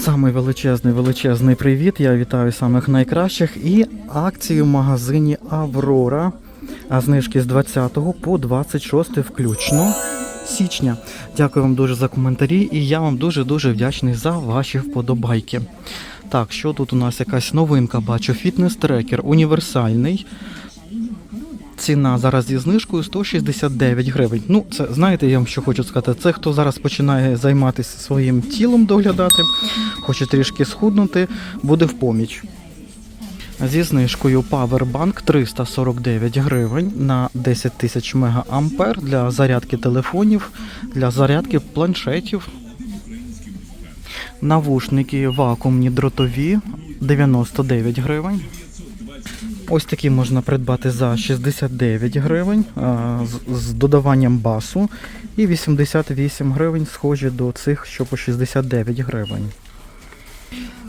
Самий величезний величезний привіт. Я вітаю самих найкращих і акцію в магазині Аврора. А знижки з 20 по 26 включно січня. Дякую вам дуже за коментарі, і я вам дуже дуже вдячний за ваші вподобайки. Так, що тут у нас якась новинка бачу? Фітнес-трекер універсальний. Ціна зараз зі знижкою 169 гривень. Ну, це знаєте, я вам що хочу сказати. Це хто зараз починає займатися своїм тілом доглядати, хоче трішки схуднути, буде в поміч. Зі знижкою Powerbank 349 гривень на 10 тисяч мегаампер для зарядки телефонів, для зарядки планшетів. Навушники вакуумні дротові 99 гривень. Ось такі можна придбати за 69 гривень з, додаванням басу і 88 гривень схожі до цих, що по 69 гривень.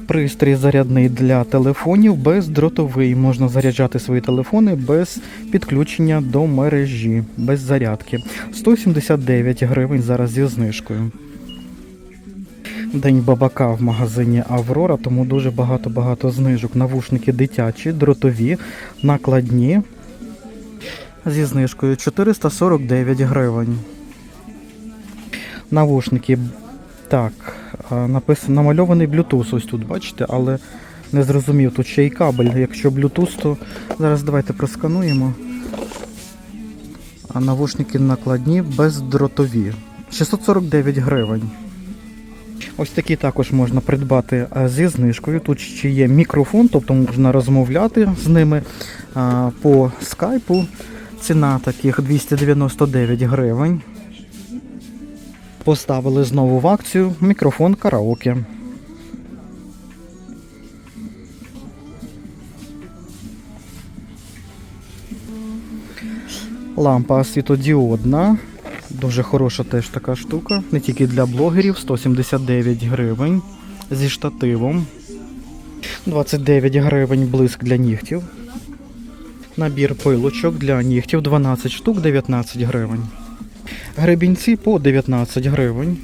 Пристрій зарядний для телефонів бездротовий. Можна заряджати свої телефони без підключення до мережі, без зарядки. 179 гривень зараз зі знижкою. День бабака в магазині Аврора, тому дуже багато-багато знижок. Навушники дитячі, дротові, накладні. Зі знижкою 449 гривень. Навушники. Так, написано намальований Bluetooth ось тут, бачите, але не зрозумів, тут ще й кабель. Якщо Bluetooth, то зараз давайте проскануємо. А навушники накладні бездротові. 649 гривень. Ось такі також можна придбати зі знижкою. Тут ще є мікрофон, тобто можна розмовляти з ними по скайпу. Ціна таких 299 гривень. Поставили знову в акцію мікрофон караоке. Лампа світодіодна. Дуже хороша теж така штука. Не тільки для блогерів, 179 гривень зі штативом. 29 гривень блиск для нігтів. Набір пилочок для нігтів 12 штук 19 гривень. Гребінці по 19 гривень.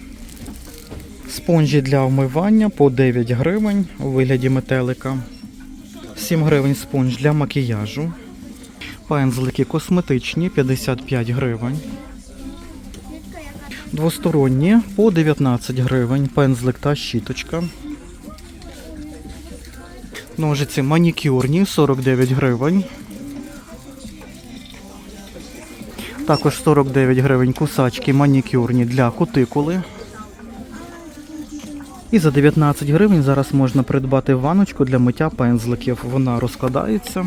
Спонжі для вмивання по 9 гривень у вигляді метелика. 7 гривень спонж для макіяжу. Пензлики косметичні 55 гривень. Двосторонні по 19 гривень. Пензлик та щіточка. Ножиці манікюрні 49 гривень. Також 49 гривень кусачки манікюрні для кутикули. І за 19 гривень зараз можна придбати ваночку для миття пензликів. Вона розкладається.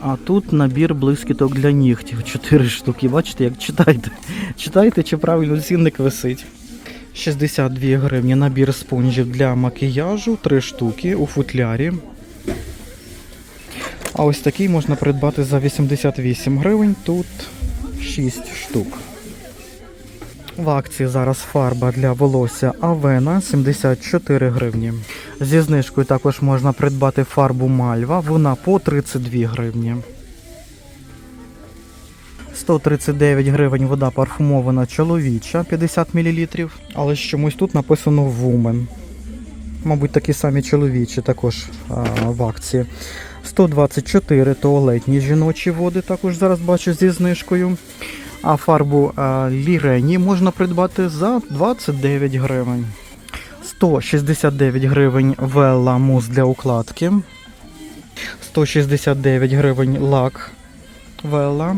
А тут набір блискіток для нігтів. 4 штуки. Бачите, як читайте. Читайте, чи правильно цінник висить. 62 гривні набір спонжів для макіяжу, 3 штуки у футлярі. А ось такий можна придбати за 88 гривень, тут 6 штук. В акції зараз фарба для волосся Авена 74 гривні. Зі знижкою також можна придбати фарбу Мальва, вона по 32 гривні. 139 гривень вода парфумована чоловіча 50 мл, але чомусь тут написано Woman. Мабуть, такі самі чоловічі також а, в акції. 124 туалетні жіночі води також зараз бачу зі знижкою. А фарбу а, Лірені можна придбати за 29 гривень. 169 гривень Велла мус для укладки. 169 гривень лак Велла.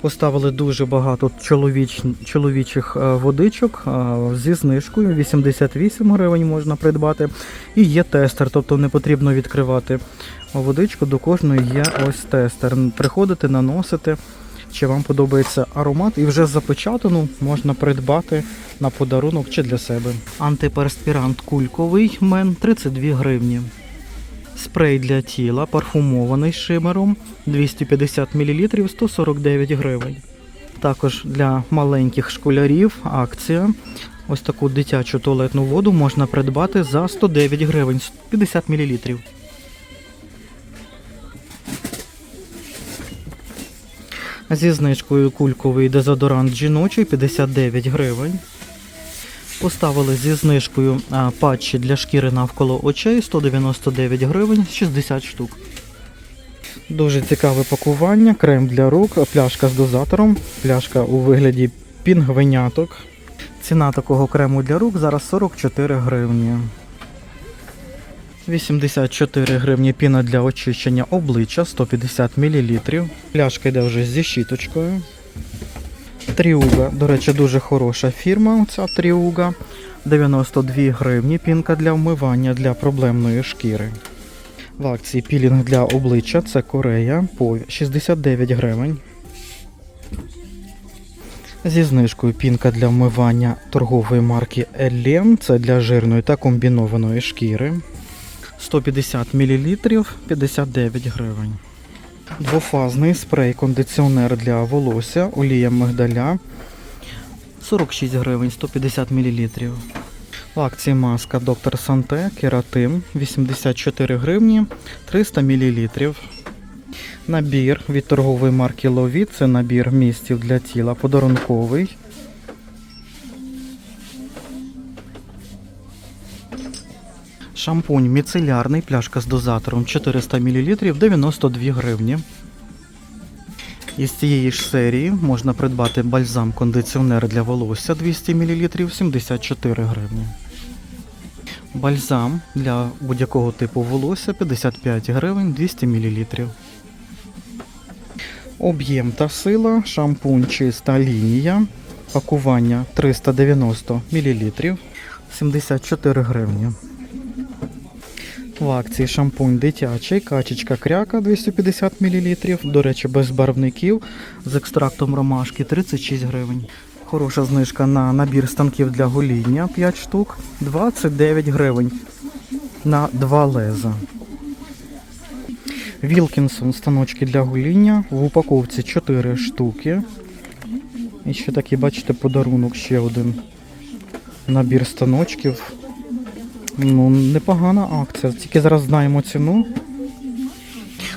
Поставили дуже багато чоловіч, чоловічих е, водичок е, зі знижкою. 88 гривень можна придбати. І є тестер, тобто не потрібно відкривати водичку. До кожної є ось тестер. Приходите, наносите, чи вам подобається аромат, і вже запечатану можна придбати на подарунок чи для себе. Антиперспірант кульковий мен 32 гривні. Спрей для тіла парфумований шимером 250 мл 149 гривень. Також для маленьких школярів акція. Ось таку дитячу туалетну воду можна придбати за 109 гривень 50 мл. Зі знижкою кульковий дезодорант жіночий 59 гривень. Поставили зі знижкою патчі для шкіри навколо очей 199 гривень 60 штук. Дуже цікаве пакування, крем для рук, пляшка з дозатором, пляшка у вигляді пінгвиняток. Ціна такого крему для рук зараз 44 гривні. 84 гривні піна для очищення обличчя 150 мл. Пляшка йде вже зі щіточкою. Тріуга, до речі, дуже хороша фірма. Ця Тріуга. 92 гривні пінка для вмивання для проблемної шкіри. В акції пілінг для обличчя це Корея по 69 гривень. Зі знижкою пінка для вмивання торгової марки Елен. Це для жирної та комбінованої шкіри. 150 мл 59 гривень. Двофазний спрей-кондиціонер для волосся, олія мигдаля 46 гривень 150 мл. В акції маска Доктор Санте Кератин 84 гривні 300 мл. Набір від торгової марки Лові це набір містів для тіла подарунковий. Шампунь міцелярний, пляшка з дозатором 400 мл 92 гривні. Із цієї ж серії можна придбати бальзам-кондиціонер для волосся 200 мл 74 гривні. Бальзам для будь-якого типу волосся 55 гривень 200 мл. Об'єм та сила, шампунь чиста лінія, пакування 390 мл 74 гривні. В акції шампунь дитячий, качечка кряка 250 мл. До речі, без барвників з екстрактом ромашки 36 гривень. Хороша знижка на набір станків для гоління 5 штук 29 гривень на 2 леза. Вілкінсон станочки для гоління в упаковці 4 штуки. І ще такий, бачите, подарунок ще один. Набір станочків. Ну, непогана акція. Тільки зараз знаємо ціну.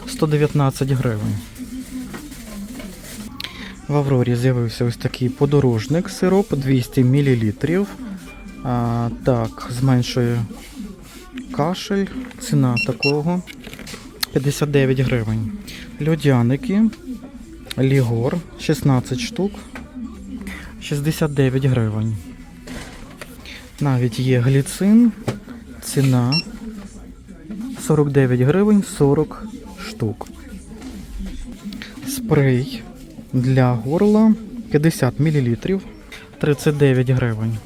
119 гривень. В Аврорі з'явився ось такий подорожник сироп 200 мл. А, так, зменшує кашель. Ціна такого 59 гривень. Льодяники. Лігор 16 штук. 69 гривень. Навіть є гліцин. Ціна 49 гривень 40 штук. Спрей для горла 50 мл 39 гривень.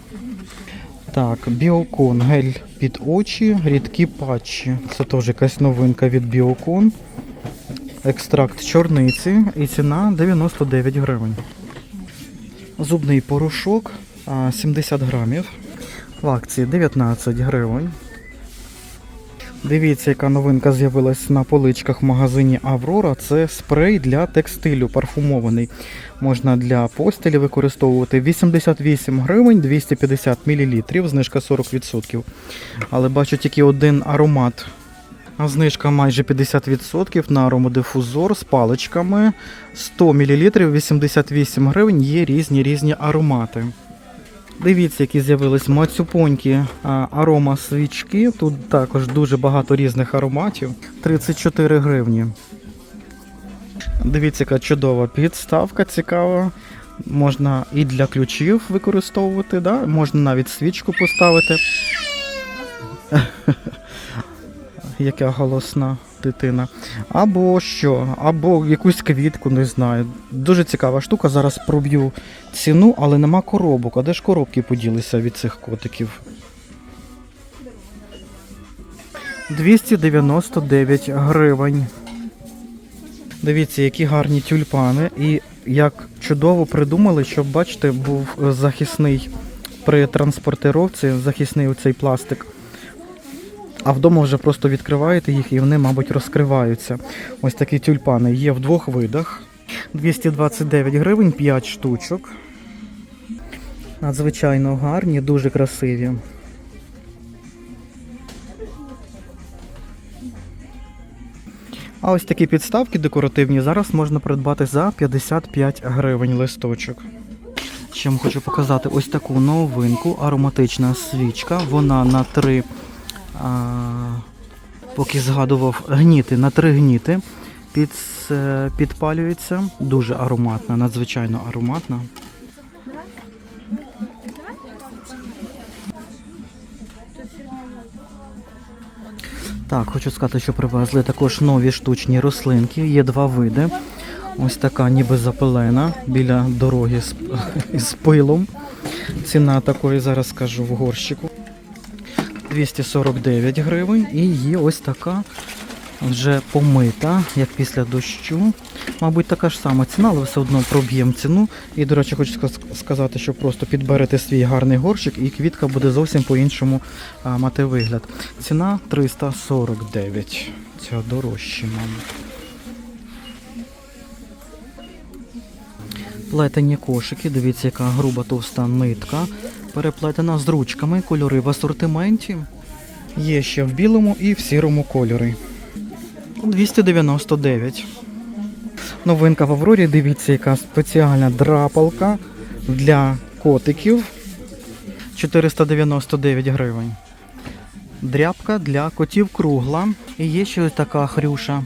Так, Біокон гель під очі, рідкі патчі. Це теж якась новинка від Біокон. Екстракт чорниці і ціна 99 гривень. Зубний порошок 70 грамів. В акції 19 гривень. Дивіться, яка новинка з'явилась на поличках в магазині Аврора. Це спрей для текстилю парфумований. Можна для постелі використовувати 88 гривень 250 мл, знижка 40%. Але бачу тільки один аромат. А знижка майже 50% на аромодифузор з паличками 100 мл 88 гривень. Є різні різні аромати. Дивіться, які з'явились мацюпонькі арома свічки. Тут також дуже багато різних ароматів. 34 гривні. Дивіться, яка чудова підставка цікава. Можна і для ключів використовувати, да? можна навіть свічку поставити. Яка голосна дитина. Або що, або якусь квітку, не знаю. Дуже цікава штука. Зараз проб'ю ціну, але нема коробок. А де ж коробки поділися від цих котиків? 299 гривень. Дивіться, які гарні тюльпани. І як чудово придумали, щоб, бачите, був захисний при транспортировці, захисний оцей пластик. А вдома вже просто відкриваєте їх і вони, мабуть, розкриваються. Ось такі тюльпани є в двох видах. 229 гривень, 5 штучок. Надзвичайно гарні, дуже красиві. А ось такі підставки декоративні зараз можна придбати за 55 гривень листочок. Ще вам хочу показати ось таку новинку, ароматична свічка. Вона на три, а, поки згадував, гніти, на три гніти під, е, підпалюється. Дуже ароматна, надзвичайно ароматна. Так, хочу сказати, що привезли також нові штучні рослинки. Є два види. Ось така ніби запилена біля дороги з, з пилом. Ціна такої зараз скажу в горщику. 249 гривень. І є ось така вже помита, як після дощу. Мабуть, така ж сама ціна, але все одно проб'ємо ціну. І, до речі, хочу сказати, що просто підберете свій гарний горщик і квітка буде зовсім по-іншому мати вигляд. Ціна 349. Ця дорожче, мабуть. Плетені кошики, дивіться, яка груба товста нитка. Переплетена з ручками, кольори в асортименті. Є ще в білому і в сірому кольорі. 299. Новинка в Аврорі, дивіться, яка спеціальна драпалка для котиків. 499 гривень. Дряпка для котів кругла. І є ще ось така хрюша.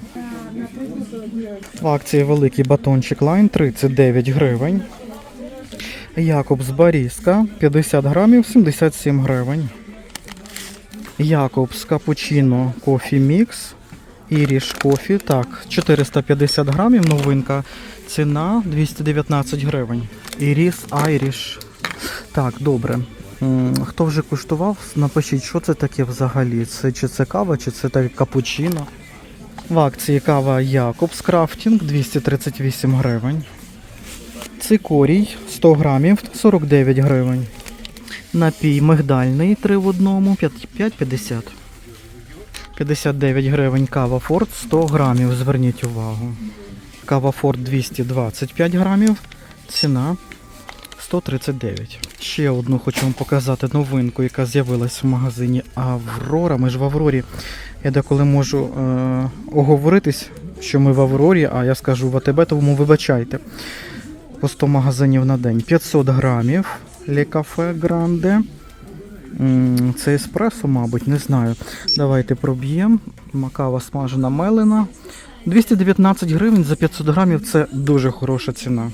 В акції великий батончик Лайн 39 гривень. Якобс Баріска 50 грамів 77 гривень. Якобс Капучино Кофі Мікс. Іріш Кофі. Так, 450 грамів новинка. Ціна 219 гривень. Іріс Айріш. Так, добре. Хто вже куштував, напишіть, що це таке взагалі. Це чи це кава, чи це таке капучино. В акції кава Якобс Крафтінг 238 гривень. Цикорій 100 грамів 49 гривень. Напій мигдальний 3 в одному 5,50. 59 гривень кава Форд 100 грамів. Зверніть увагу. Кава Форд 225 грамів. Ціна 139. Ще одну хочу вам показати новинку, яка з'явилась в магазині Аврора. Ми ж в Аврорі. Я деколи можу е- оговоритись, що ми в Аврорі, а я скажу в АТБ, тому вибачайте. По 100 магазинів на день. 500 грамів Ле Кафе Гранде. Це еспресо, мабуть, не знаю. Давайте проб'ємо. Макава смажена мелена. 219 гривень за 500 грамів це дуже хороша ціна.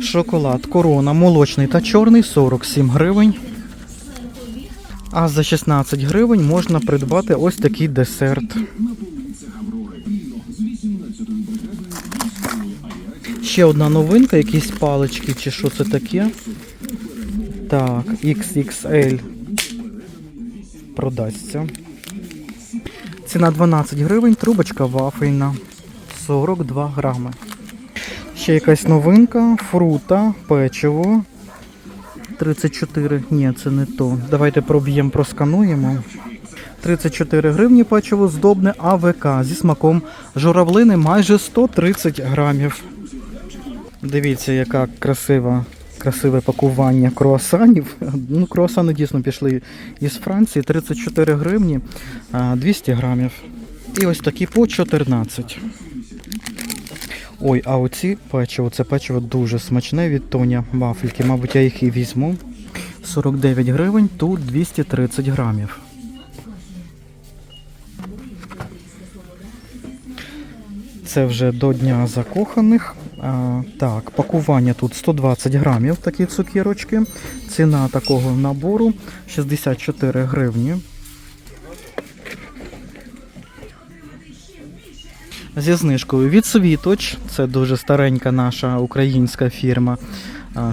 Шоколад корона молочний та чорний 47 гривень. А за 16 гривень можна придбати ось такий десерт. Ще одна новинка, якісь палички чи що це таке. Так, XXL продасться. Ціна 12 гривень, трубочка вафельна. 42 грами. Ще якась новинка, фрута, печиво. 34. Ні, це не то. Давайте проб'ємо, проскануємо. 34 гривні печиво здобне АВК зі смаком журавлини майже 130 грамів. Дивіться, яка красива, красиве пакування круасанів. Ну, круасани дійсно пішли із Франції. 34 гривні, 200 грамів. І ось такі по 14. Ой, а оці печиво, це печиво дуже смачне від Тоня вафельки. Мабуть, я їх і візьму. 49 гривень, тут 230 грамів. Це вже до Дня закоханих. Так, пакування тут 120 грамів, такі цукірочки. Ціна такого набору 64 гривні. Зі знижкою від Світоч. Це дуже старенька наша українська фірма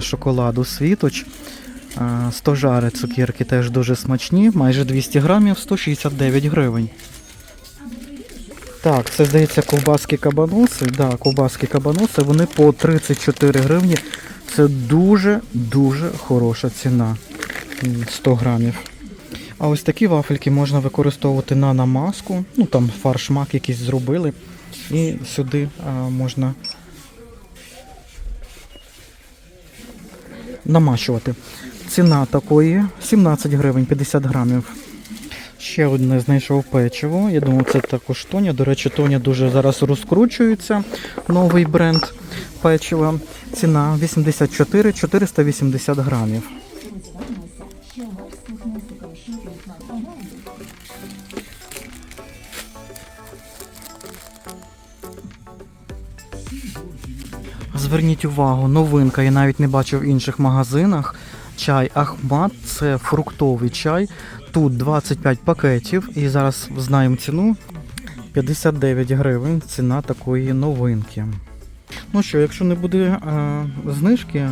шоколаду Світоч. Стожари цукірки теж дуже смачні, майже 200 грамів, 169 гривень. Так, це здається ковбаски кабаноси. Да, ковбаски кабаноси, вони по 34 гривні. Це дуже-дуже хороша ціна. 100 грамів. А ось такі вафельки можна використовувати на намазку. Ну там фаршмак якийсь зробили. І сюди а, можна намащувати. Ціна такої 17 гривень 50 грамів. Ще одне знайшов печиво. Я думав, це також Тоня. До речі, Тоня дуже зараз розкручується. Новий бренд печива. Ціна 84 480 грамів. Зверніть увагу, новинка, я навіть не бачив в інших магазинах. Чай Ахмат це фруктовий чай. Тут 25 пакетів, і зараз знаємо ціну 59 гривень. Ціна такої новинки. Ну що, якщо не буде е, знижки,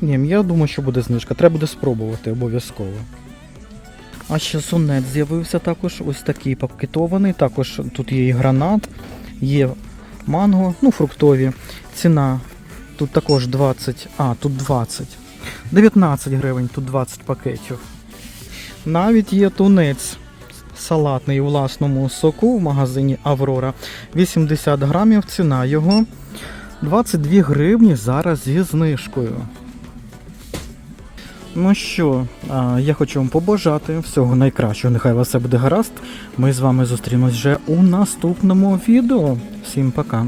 ні, я думаю, що буде знижка. Треба буде спробувати обов'язково. А ще сонет з'явився також, ось такий пакетований. Також тут є і гранат, є манго, ну фруктові. Ціна тут також 20, а, тут 20. 19 гривень, тут 20 пакетів. Навіть є тунець салатний у власному соку в магазині Аврора. 80 грамів, ціна його 22 гривні зараз зі знижкою. Ну що, я хочу вам побажати всього найкращого. Нехай у вас все буде гаразд. Ми з вами зустрінемось вже у наступному відео. Всім пока.